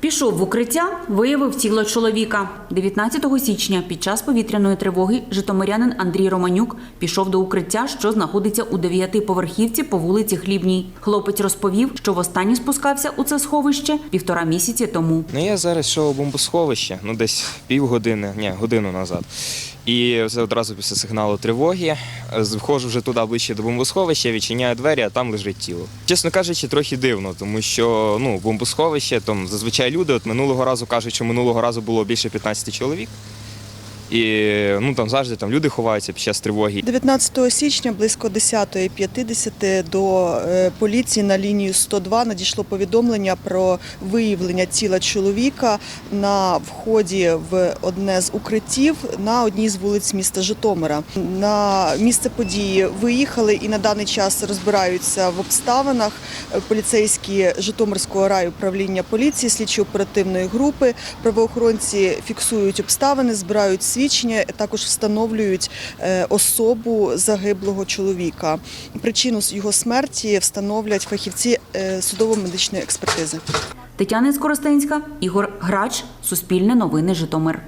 Пішов в укриття, виявив тіло чоловіка. 19 січня під час повітряної тривоги житомирянин Андрій Романюк пішов до укриття, що знаходиться у дев'ятиповерхівці по вулиці Хлібній. Хлопець розповів, що востаннє спускався у це сховище півтора місяці тому. Ну я зараз йшов у бомбосховище, ну десь півгодини, ні, годину назад. І це одразу після сигналу тривоги. Входжу вже туди ближче до бомбосховища, відчиняю двері, а там лежить тіло. Чесно кажучи, трохи дивно, тому що ну, бомбосховище, там зазвичай люди, от минулого разу кажуть, що минулого разу було більше 15 чоловік. І ну, там завжди там люди ховаються під час тривоги. 19 січня близько 10.50 до е, поліції на лінію 102 надійшло повідомлення про виявлення тіла чоловіка на вході в одне з укриттів на одній з вулиць міста Житомира. На місце події виїхали і на даний час розбираються в обставинах поліцейські Житомирського райуправління поліції, слідчо-оперативної групи. Правоохоронці фіксують обставини, збирають свідчення, також встановлюють е, особу загиблого чоловіка. Причину його смерті встановлять фахівці е, судово-медичної експертизи. Тетяна Скоростенська, Ігор Грач, Суспільне новини Житомир.